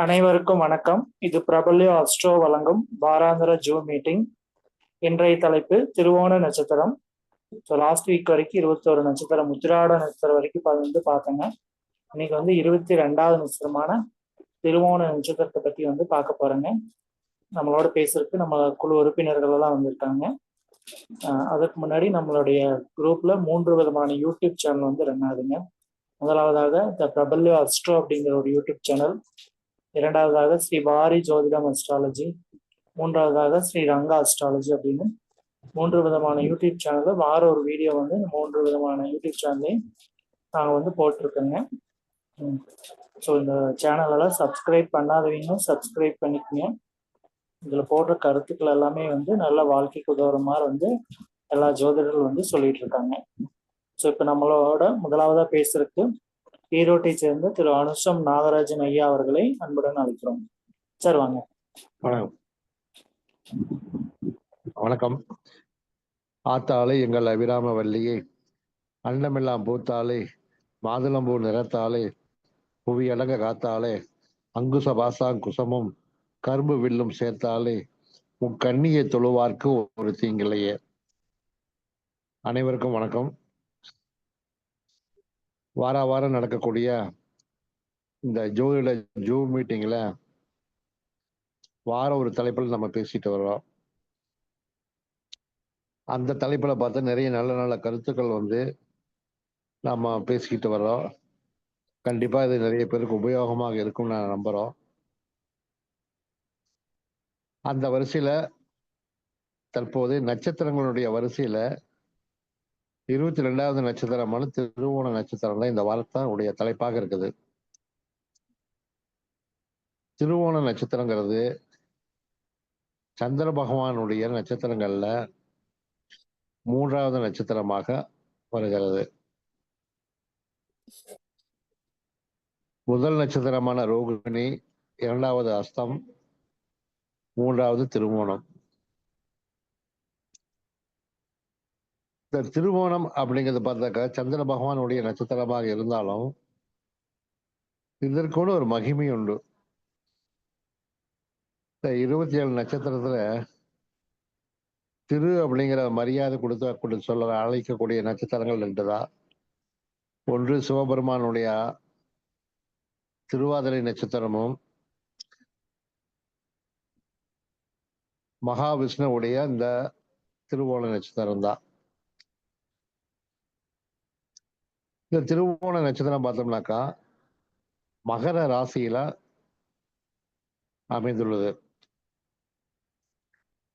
அனைவருக்கும் வணக்கம். இது பிரபல்ய அஸ்ட்ரோ வழங்கும் வாராந்திர ஜூம் மீட்டிங். இன்றைய தலைப்பு திருவோண நட்சத்திரம். ஸோ லாஸ்ட் வீக் வரைக்கும் இருபத்தோரு நட்சத்திரம் உத்திராட நட்சத்திரம் வரைக்கும் வந்து பார்த்தோங்க. இன்னைக்கு வந்து இருபத்தி ரெண்டாவது நட்சத்திரமான திருவோண நட்சத்திரத்தை பற்றி வந்து பார்க்க போறேங்க. நம்மளோட பேசுறதுக்கு நம்ம குழு உறுப்பினர்கள் எல்லாம் வந்திருக்காங்க. அதுக்கு முன்னாடி நம்மளுடைய குரூப்ல மூன்று விதமான யூடியூப் சேனல் வந்து ரன் ஆகுதுங்க. முதலாவதாக த பிரபல்ய அஸ்ட்ரோ அப்படிங்கிற ஒரு யூடியூப் சேனல் இரண்டாவதாக ஸ்ரீ பாரி ஜோதிடம் அஸ்ட்ராலஜி மூன்றாவதாக ஸ்ரீ ரங்கா அஸ்ட்ராலஜி அப்படின்னு மூன்று விதமான யூடியூப் சேனலில் வார ஒரு வீடியோ வந்து மூன்று விதமான யூடியூப் சேனல்லையும் நாங்கள் வந்து போட்டிருக்கோங்க. ஸோ இந்த சேனலெல்லாம் சப்ஸ்கிரைப் பண்ணாதவங்க சப்ஸ்கிரைப் பண்ணிக்கோங்க. இதில் போடுற கருத்துக்கள் எல்லாமே வந்து நல்ல வாழ்க்கைக்கு உதவுற மாதிரி வந்து எல்லா ஜோதிடர்கள் வந்து சொல்லிட்டு இருக்காங்க. ஸோ இப்போ நம்மளோட முதலாவதாக பேசுறதுக்கு ஈரோட்டை சேர்ந்த திரு அனுஷம் நாகராஜன் ஐயா அவர்களை அன்புடன் அழைக்கிறோம். சார் வாங்க. வணக்கம். வணக்கம். ஆத்தாலே எங்கள் அபிராம வள்ளியே அன்னமெல்லாம் பூத்தாலே மாதுளம்பூ நிறத்தாலே புவி அடங்க அங்குச பாசாங் குசமும் கரும்பு வில்லும் சேர்த்தாலே உன் கண்ணியை தொழுவார்க்கு ஒரு தீங்கிலையே அனைவருக்கும் வணக்கம். வார வாரம் நடக்கக்கூடிய இந்த ஜோதிட ஜூ மீட்டிங்கில் வாரம் ஒரு தலைப்பில் நம்ம பேசிட்டு வர்றோம். அந்த தலைப்பில் பார்த்தா நிறைய நல்ல நல்ல கருத்துக்கள் வந்து நம்ம பேசிக்கிட்டு வர்றோம். கண்டிப்பாக இது நிறைய பேருக்கு உபயோகமாக இருக்கும்னு நான் நம்புகிறோம் அந்த வரிசையில் தற்போது நட்சத்திரங்களுடைய வரிசையில் இருபத்தி ரெண்டாவது நட்சத்திரமான திருவோண நட்சத்திரம் தான் இந்த வாரத்தினுடைய தலைப்பாக இருக்குது. திருவோண நட்சத்திரங்கிறது சந்திர பகவானுடைய நட்சத்திரங்கள்ல மூன்றாவது நட்சத்திரமாக வருகிறது. முதல் நட்சத்திரமான ரோகிணி இரண்டாவது அஸ்தம் மூன்றாவது திருவோணம். இந்த திருவோணம் அப்படிங்கிறது பார்த்தாக்கா சந்திர பகவானுடைய நட்சத்திரமாக இருந்தாலும் இதற்கூட ஒரு மகிமை உண்டு. இந்த இருபத்தி ஏழு நட்சத்திரத்துல திரு அப்படிங்கிற மரியாதை கொடுத்து கொடுத்து சொல்ல அழைக்கக்கூடிய நட்சத்திரங்கள் ரெண்டுதா. ஒன்று சிவபெருமானுடைய திருவாதிரை நட்சத்திரமும் மகாவிஷ்ணுவுடைய இந்த திருவோண நட்சத்திரம் தான் இந்த திருவோண நட்சத்திரம் பார்த்தோம்னாக்கா மகர ராசியில அமைந்துள்ளது.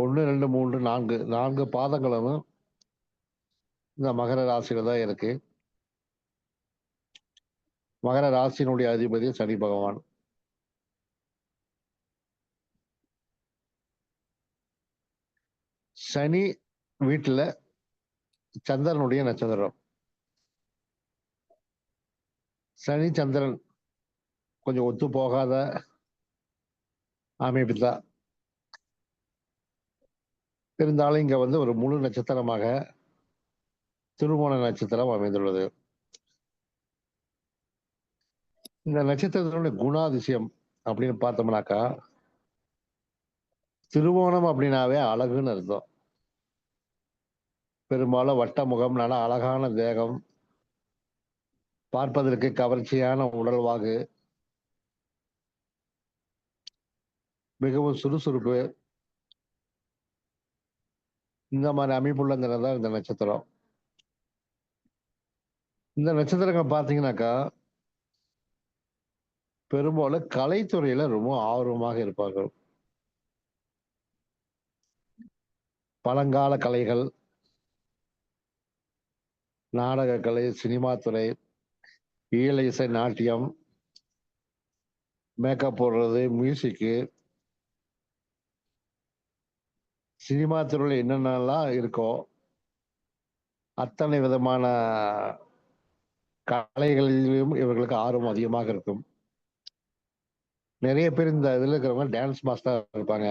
ஒன்று ரெண்டு மூன்று நான்கு நான்கு பாதங்களும் இந்த மகர ராசியில தான் இருக்கு. மகர ராசியினுடைய அதிபதி சனி பகவான். சனி வீட்டில் சந்திரனுடைய நட்சத்திரம். சனி சந்திரன் கொஞ்சம் ஒத்து போகாத அமைப்பு தான். இருந்தாலும் இங்க வந்து ஒரு முழு நட்சத்திரமாக திருவோண நட்சத்திரம் அமைந்துள்ளது. இந்த நட்சத்திரத்தினுடைய குணாதிசயம் அப்படின்னு பார்த்தோம்னாக்கா திருவோணம் அப்படின்னாவே அழகுன்னு அர்த்தம். பெரும்பாலும் வட்ட முகம் நல்ல அழகான தேகம் பார்ப்பதற்கு கவர்ச்சியான உடல்வாகு மிகவும் சுறுசுறுப்பு. இந்த மாதிரி அமைப்புள்ள இந்த தான் இந்த நட்சத்திரம். இந்த நட்சத்திரங்கள் பார்த்தீங்கன்னாக்கா பெரும்பாலும் கலைத்துறையில ரொம்ப ஆர்வமாக இருப்பார்கள். பழங்கால கலைகள் நாடக கலை சினிமா துறை ஈழ இசை நாட்டியம் மேக்கப் போடுறது மியூசிக்கு சினிமா துறையில் என்னென்னலாம் இருக்கோ அத்தனை விதமான கலைகளிலும் இவர்களுக்கு ஆர்வம் அதிகமாக இருக்கும். நிறைய பேர் இந்த இதில் இருக்கிறவங்க டான்ஸ் மாஸ்டர் இருப்பாங்க.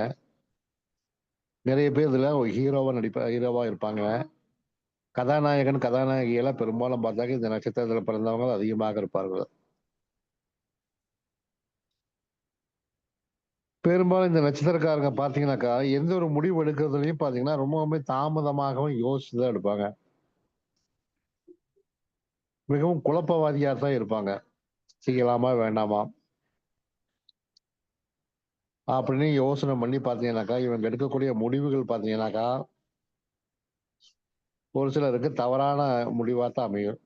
நிறைய பேர் இதில் ஹீரோவாக நடிப்ப ஹீரோவாக இருப்பாங்க. கதாநாயகன் கதாநாயகியெல்லாம் பெரும்பாலும் பார்த்தாக்க இந்த நட்சத்திரத்தில் பிறந்தவங்க அதிகமாக இருப்பார்கள். பெரும்பாலும் இந்த நட்சத்திரக்காரங்க பார்த்தீங்கன்னாக்கா எந்த ஒரு முடிவு எடுக்கிறதுலையும் பார்த்தீங்கன்னா ரொம்பவுமே தாமதமாகவும் யோசிச்சு தான் எடுப்பாங்க. மிகவும் குழப்பவாதியாக தான் இருப்பாங்க. செய்யலாமா வேண்டாமா? அப்படின்னு யோசனை பண்ணி பார்த்தீங்கன்னாக்கா இவங்க எடுக்கக்கூடிய முடிவுகள் பார்த்தீங்கன்னாக்கா ஒரு சிலருக்கு தவறான முடிவாக தான் அமையும்.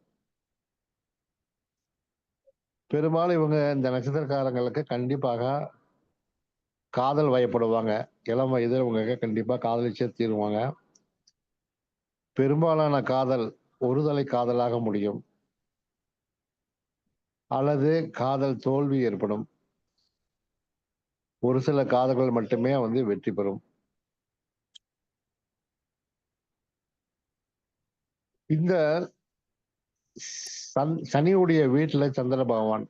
பெரும்பாலும் இவங்க இந்த நட்சத்திரக்காரங்களுக்கு கண்டிப்பாக காதல் வயப்படுவாங்க. இளம் வயதில் இவங்க கண்டிப்பாக காதலிச்சே தீருவாங்க. பெரும்பாலான காதல் ஒருதலை காதலாக முடியும். அல்லது காதல் தோல்வி ஏற்படும். ஒரு சில காதல்கள் மட்டுமே வந்து வெற்றி பெறும். இந்த சன் சனியுடைய வீட்டுல சந்திர பகவான்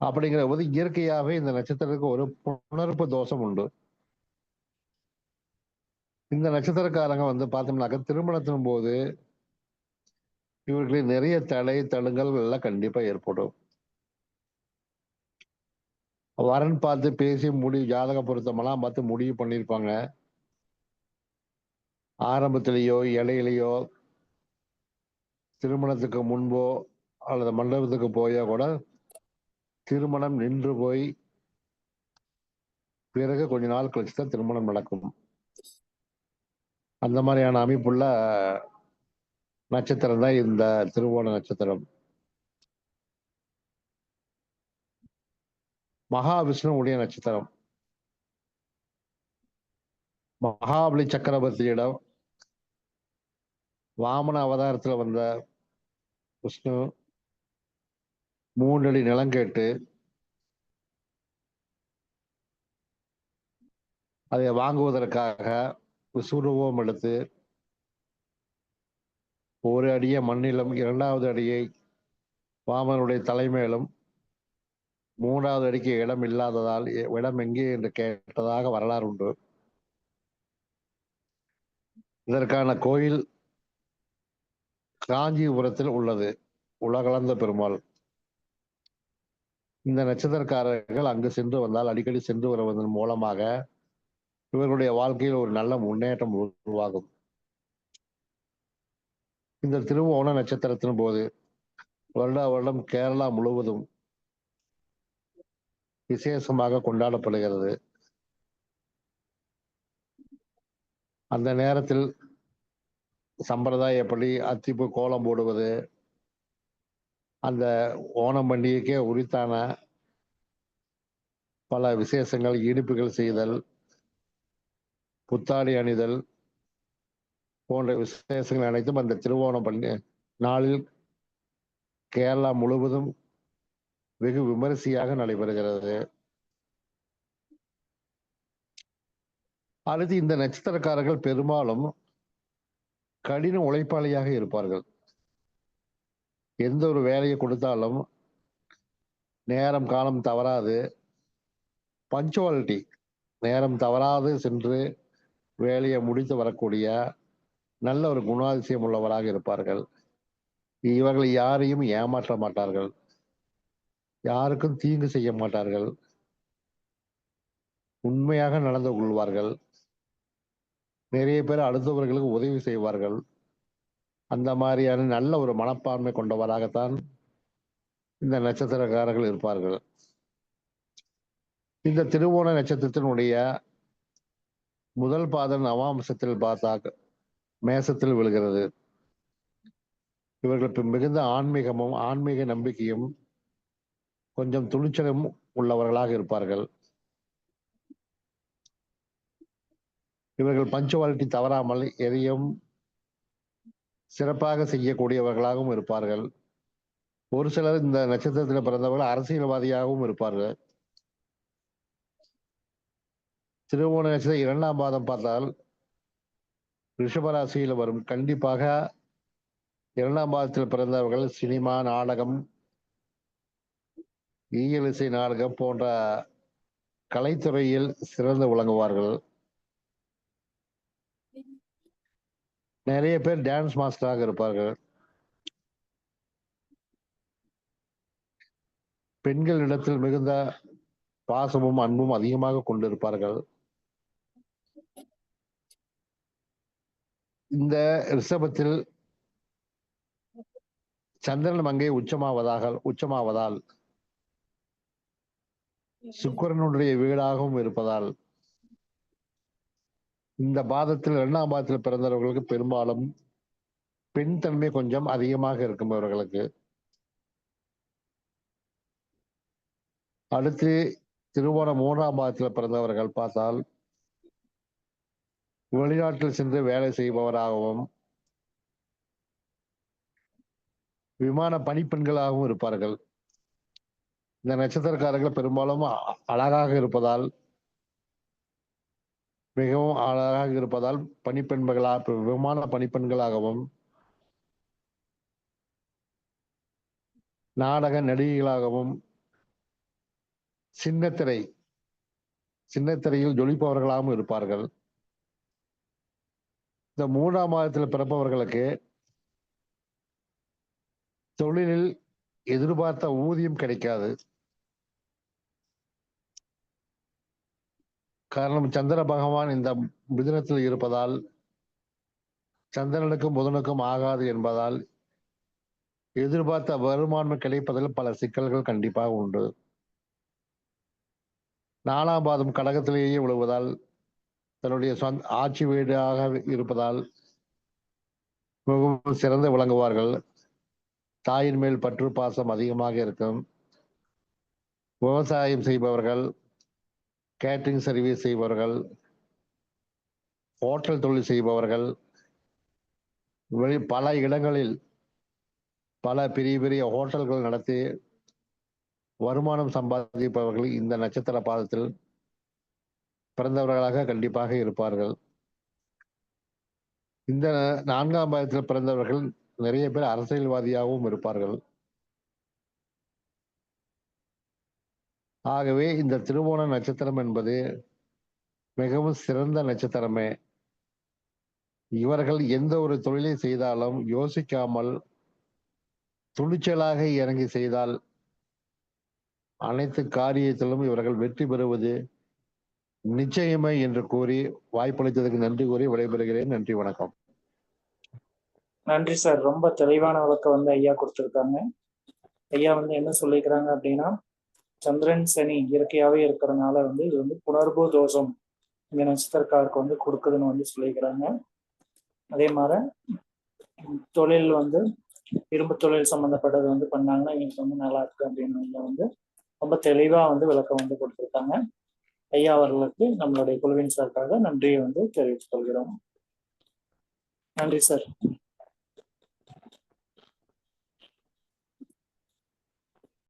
அப்படிங்கிற போது இயற்கையாகவே இந்த நட்சத்திரத்துக்கு ஒரு புணர்ப்பு தோஷம் உண்டு. இந்த நட்சத்திரக்காரங்க வந்து பார்த்தோம்னாக்க திருமணத்தின் போது இவர்களுக்கு நிறைய தடை தழுங்கல் எல்லாம் கண்டிப்பா ஏற்படும். வரன் பார்த்து பேசி முடி ஜாதக பொருத்தமெல்லாம் பார்த்து முடிவு பண்ணியிருப்பாங்க. ஆரம்பத்திலேயோ இடையிலையோ திருமணத்துக்கு முன்போ அல்லது மண்டபத்துக்கு போயோ கூட திருமணம் நின்று போய் பிறகு கொஞ்ச நாள் கழிச்சு தான் திருமணம் நடக்கும். அந்த மாதிரியான அமைப்புள்ள நட்சத்திரம் தான் இந்த திருவோண நட்சத்திரம். மகாவிஷ்ணுவுடைய நட்சத்திரம். மகாபலி சக்கரவர்த்தியிடம் வாமன அவதாரத்துல வந்த விஷ்ணு மூன்றடி நிலம் கேட்டு அதை வாங்குவதற்காக விசுருவம் எடுத்து ஒரு அடியை மண்ணிலும் இரண்டாவது அடியை வாமனுடைய தலைமையிலும் மூன்றாவது அடிக்கு இடம் இல்லாததால் இடம் எங்கே என்று கேட்டதாக வரலாறு உண்டு. இதற்கான கோயில் காஞ்சிபுரத்தில் உள்ளது. உலகளந்த பெருமாள். இந்த நட்சத்திரக்காரர்கள் அங்கு சென்று வந்தால் அடிக்கடி சென்று வருவதன் மூலமாக இவர்களுடைய வாழ்க்கையில் ஒரு நல்ல முன்னேற்றம் உருவாகும். இந்த திருவோண நட்சத்திரத்தின் போது வருட வருடம் கேரளா முழுவதும் விசேஷமாக கொண்டாடப்படுகிறது. அந்த நேரத்தில் சம்பிரதாயப்படி அத்திப்பு கோலம் போடுவது. அந்த ஓணம் பண்டிகைக்கே உரித்தான பல விசேஷங்கள் இனிப்புகள் செய்தல் புத்தாடி அணிதல் போன்ற விசேஷங்கள் அனைத்தும் அந்த திருவோணம் பண்டி நாளில் கேரளா முழுவதும் வெகு விமரிசையாக நடைபெறுகிறது. அடுத்து இந்த நட்சத்திரக்காரர்கள் பெரும்பாலும் கடின உழைப்பாளியாக இருப்பார்கள். எந்த ஒரு வேலையை கொடுத்தாலும் நேரம் காலம் தவறாது. பஞ்சுவாலிட்டி நேரம் தவறாது சென்று வேலையை முடித்து வரக்கூடிய நல்ல ஒரு குணாதிசயம் உள்ளவராக இருப்பார்கள். இவர்கள் யாரையும் ஏமாற்ற மாட்டார்கள். யாருக்கும் தீங்கு செய்ய மாட்டார்கள். உண்மையாக நடந்து கொள்வார்கள். நிறைய பேர் அடுத்தவர்களுக்கு உதவி செய்வார்கள். அந்த மாதிரியான நல்ல ஒரு மனப்பான்மை கொண்டவராகத்தான் இந்த நட்சத்திரக்காரர்கள் இருப்பார்கள். இந்த திருவோண நட்சத்திரத்தினுடைய முதல் பாதம் நவாம்சத்தில் பார்த்தா மேசத்தில் விழுகிறது. இவர்கள் மிகுந்த ஆன்மீகமும் ஆன்மீக நம்பிக்கையும் கொஞ்சம் துணிச்சலும் உள்ளவர்களாக இருப்பார்கள். இவர்கள் பஞ்சுவாலிட்டி தவறாமல் எதையும் சிறப்பாக செய்யக்கூடியவர்களாகவும் இருப்பார்கள். ஒரு சிலர் இந்த நட்சத்திரத்தில் பிறந்தவர்கள் அரசியல்வாதியாகவும் இருப்பார்கள். திருவோண நட்சத்திரம் இரண்டாம் பாதம் பார்த்தால் ரிஷபராசியில் வரும். கண்டிப்பாக இரண்டாம் பாதத்தில் பிறந்தவர்கள் சினிமா நாடகம் ஈயலிசை நாடகம் போன்ற கலைத்துறையில் சிறந்து விளங்குவார்கள். நிறைய பேர் டான்ஸ் மாஸ்டராக இருப்பார்கள். பெண்களிடத்தில் மிகுந்த பாசமும் அன்பும் அதிகமாக கொண்டிருப்பார்கள். இந்த ரிஷபத்தில் சந்திரன் அங்கே உச்சமாவதாக உச்சமாவதால் சுக்கரனுடைய வீடாகவும் இருப்பதால் இந்த பாதத்தில் இரண்டாம் பாதத்தில் பிறந்தவர்களுக்கு பெரும்பாலும் பெண் தன்மை கொஞ்சம் அதிகமாக இருக்கும் இவர்களுக்கு அடுத்து திருவோணம் மூன்றாம் பாதத்தில் பிறந்தவர்கள் பார்த்தால் வெளிநாட்டில் சென்று வேலை செய்பவராகவும் விமான பணிப்பெண்களாகவும் இருப்பார்கள். இந்த நட்சத்திரக்காரர்கள் பெரும்பாலும் அ- அழகாக இருப்பதால் மிகவும் அழகாக இருப்பதால் பணிப்பெண்களா விமான பணிப்பெண்களாகவும் நாடக நடிகைகளாகவும் சின்னத்திரை சின்னத்திரையில் ஜொலிப்பவர்களாகவும் இருப்பார்கள். இந்த மூன்றாம் மாதத்தில் பிறப்பவர்களுக்கு தொழிலில் எதிர்பார்த்த ஊதியம் கிடைக்காது. காரணம் சந்திர பகவான் இந்த மிதினத்தில் இருப்பதால் சந்திரனுக்கும் புதனுக்கும் ஆகாது என்பதால் எதிர்பார்த்த வருமானம் கிடைப்பதில் பல சிக்கல்கள் கண்டிப்பாக உண்டு. நாலாம் பாதம் கடகத்திலேயே விழுவதால் தன்னுடைய சொந்த ஆட்சி வீடாக இருப்பதால் மிகவும் சிறந்து விளங்குவார்கள். தாயின் மேல் பற்று பாசம் அதிகமாக இருக்கும். விவசாயம் செய்பவர்கள் கேட்ரிங் சர்வீஸ் செய்பவர்கள் ஹோட்டல் தொழில் செய்பவர்கள் வெளி பல இடங்களில் பல பெரிய பெரிய ஹோட்டல்கள் நடத்தி வருமானம் சம்பாதிப்பவர்கள் இந்த நட்சத்திர பாதத்தில் பிறந்தவர்களாக கண்டிப்பாக இருப்பார்கள். இந்த நான்காம் பாதத்தில் பிறந்தவர்கள் நிறைய பேர் அரசியல்வாதியாகவும் இருப்பார்கள். ஆகவே இந்த திருவோண நட்சத்திரம் என்பது மிகவும் சிறந்த நட்சத்திரமே. இவர்கள் எந்த ஒரு தொழிலை செய்தாலும் யோசிக்காமல் துணிச்சலாக இறங்கி செய்தால் அனைத்து காரியத்திலும் இவர்கள் வெற்றி பெறுவது நிச்சயமே என்று கூறி வாய்ப்பளித்ததற்கு நன்றி கூறி விடைபெறுகிறேன். நன்றி வணக்கம். நன்றி சார். ரொம்ப தெளிவான விளக்கம் வந்து ஐயா கொடுத்துருக்காங்க. ஐயா வந்து என்ன சொல்லிக்கிறாங்க அப்படின்னா சந்திரன் சனி இயற்கையாவே இருக்கிறதுனால வந்து இது வந்து புணர்வு தோஷம் இந்த நட்சத்திரக்காருக்கு வந்து கொடுக்குதுன்னு வந்து சொல்லிக்கிறாங்க அதே மாதிரி தொழில் வந்து இரும்பு தொழில் சம்பந்தப்பட்டது வந்து பண்ணாங்கன்னா எங்களுக்கு வந்து நல்லா இருக்கு அப்படின்னு வந்து ரொம்ப தெளிவா வந்து விளக்கம் வந்து கொடுத்துருக்காங்க. ஐயா அவர்களுக்கு நம்மளுடைய குழுவின் சார்பாக நன்றியை வந்து தெரிவித்துக் கொள்கிறோம். நன்றி சார்.